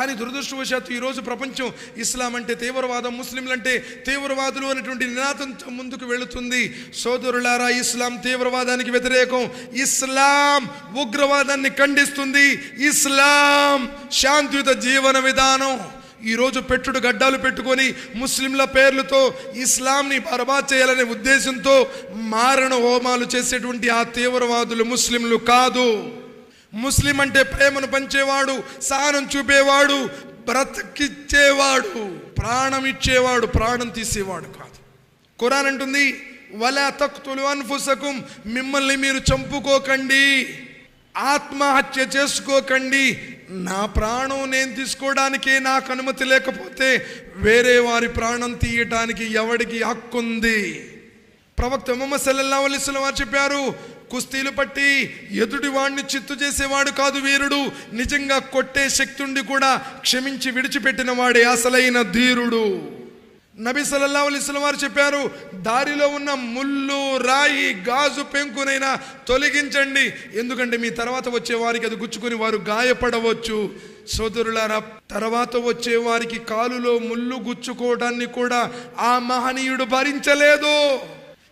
కానీ దురదృష్టవశాత్తు ఈరోజు ప్రపంచం ఇస్లాం అంటే తీవ్రవాదం ముస్లింలు అంటే తీవ్రవాదులు అనేటువంటి నినాదంతో ముందుకు వెళుతుంది. సోదరులారా ఇస్లాం తీవ్రవాదానికి వ్యతిరేకం. ఇస్లాం ఉగ్రవాదాన్ని ఖండిస్తుంది. ఇస్లాం శాంతియుత జీవన విధానం. ఈరోజు పెట్టుడు గడ్డాలు పెట్టుకొని ముస్లింల పేర్లతో ఇస్లాంని బర్బాద్ చేయాలనే ఉద్దేశంతో మారణ హోమాలు చేసేటువంటి ఆ తీవ్రవాదులు ముస్లింలు కాదు. ముస్లిం అంటే ప్రేమను పంచేవాడు సహనం చూపేవాడు బ్రతికిచ్చేవాడు ప్రాణం ఇచ్చేవాడు ప్రాణం తీసేవాడు కాదు. ఖురాన్ అంటుంది వలా తక్తులు అన్ఫుసకుం మిమ్మల్ని మీరు చంపుకోకండి ఆత్మహత్య చేసుకోకండి నా ప్రాణం నేను తీసుకోవడానికి నాకు అనుమతి లేకపోతే వేరే వారి ప్రాణం తీయటానికి ఎవడికి హక్కుంది? ప్రవక్త మొహమ్మద్ సల్లల్లా అలైహి వారు చెప్పారు కుస్తీలు పట్టి ఎదుటి చిత్తు చేసేవాడు కాదు వీరుడు. నిజంగా కొట్టే శక్తి ఉండి కూడా క్షమించి విడిచిపెట్టిన వాడే అసలైన ధీరుడు. నబీ సల్లల్లా అలైహి వారు చెప్పారు దారిలో ఉన్న ముళ్ళు రాయి గాజు పెంకునైనా తొలగించండి. ఎందుకంటే మీ తర్వాత వచ్చే వారికి అది గుచ్చుకొని వారు గాయపడవచ్చు. సోదరులారా తర్వాత వచ్చే వారికి కాలులో ముళ్ళు గుచ్చుకోవడాన్ని కూడా ఆ మహనీయుడు భరించలేదు.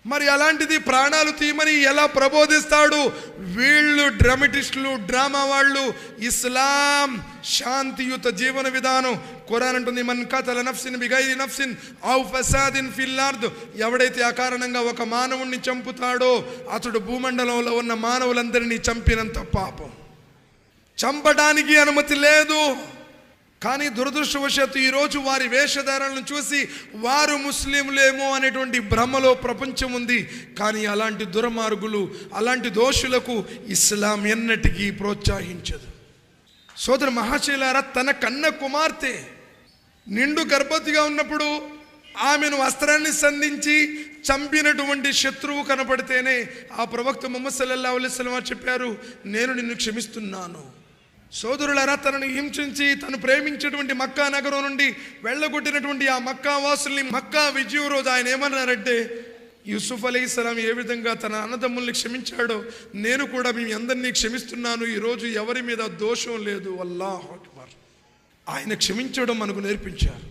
మరి అలాంటిది ప్రాణాలు తీయమని ఎలా ప్రబోధిస్తాడు? వీళ్ళు డ్రామటిస్టులు డ్రామా వాళ్ళు ఇస్లాం శాంతియుత జీవన విధానం. ఖురాన్ అంటుంది మన్ కథల నఫ్సిన్ బిగైరి నఫ్సిన్ ఔ ఫసాదిన్ ఫిల్లార్ద్ ఎవడైతే అకారణంగా ఒక మానవుణ్ణి చంపుతాడో అతడు భూమండలంలో ఉన్న మానవులందరినీ చంపినంత పాపం. చంపడానికి అనుమతి లేదు. కానీ దురదృష్టవశాత్తు ఈరోజు వారి వేషధారాలను చూసి వారు ముస్లింలేమో అనేటువంటి భ్రమలో ప్రపంచం ఉంది. కానీ అలాంటి దురమార్గులు అలాంటి దోషులకు ఇస్లాం ఎన్నటికీ ప్రోత్సహించదు. సోదర మహాశైలారా తన కన్న కుమార్తె నిండు గర్భవతిగా ఉన్నప్పుడు ఆమెను వస్త్రాన్ని సంధించి చంపినటువంటి శత్రువు కనపడితేనే ఆ ప్రవక్త ముహమ్మద్ సల్లల్లాహు అలైహి చెప్పారు నేను నిన్ను క్షమిస్తున్నాను. సోదరులరా తనను హింసించి తను ప్రేమించేటువంటి మక్కా నగరం నుండి వెళ్ళగొట్టినటువంటి ఆ మక్కా వాసుల్ని మక్కా విజయం రోజు ఆయన ఏమన్నారంటే యూసుఫ్ అలీ ఏ విధంగా తన అన్నదమ్ముల్ని క్షమించాడో నేను కూడా మీ అందరినీ క్షమిస్తున్నాను ఈరోజు ఎవరి మీద దోషం లేదు అల్లాహ్ అక్బర్. ఆయన క్షమించడం మనకు నేర్పించారు.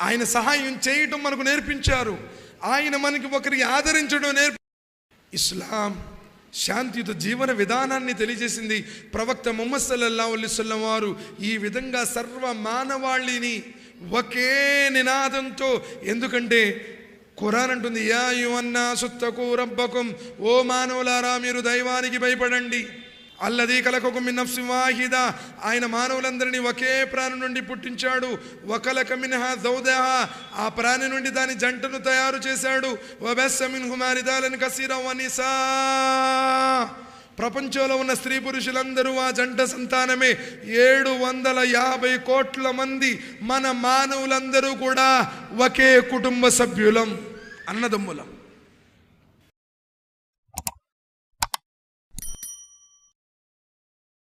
ఆయన సహాయం చేయటం మనకు నేర్పించారు. ఆయన మనకి ఒకరికి ఆదరించడం నేర్పి ఇస్లాం శాంతియుత జీవన విధానాన్ని తెలియజేసింది ప్రవక్త ముహమ్మద్ సల్లల్లాహు వారు. ఈ విధంగా సర్వ మానవాళిని ఒకే నినాదంతో ఎందుకంటే ఖురాన్ అంటుంది యా యువన్నా సుత్తకు రబ్బకం ఓ మానవులారా మీరు దైవానికి భయపడండి. అల్లది కలకొక మినఫ్సి వాహిద. ఆయన మానవులందరినీ ఒకే ప్రాణి నుండి పుట్టించాడు. ఒకలక మినహ దౌదహ ఆ ప్రాణి నుండి దాని జంటను తయారు చేశాడు. వబెస్స మిన్ హుమారిదాలని కసీరా వనిసా ప్రపంచంలో ఉన్న స్త్రీ పురుషులందరూ ఆ జంట సంతానమే. ఏడు వందల యాభై కోట్ల మంది మన మానవులందరూ కూడా ఒకే కుటుంబ సభ్యులం. అన్నదమ్ములం.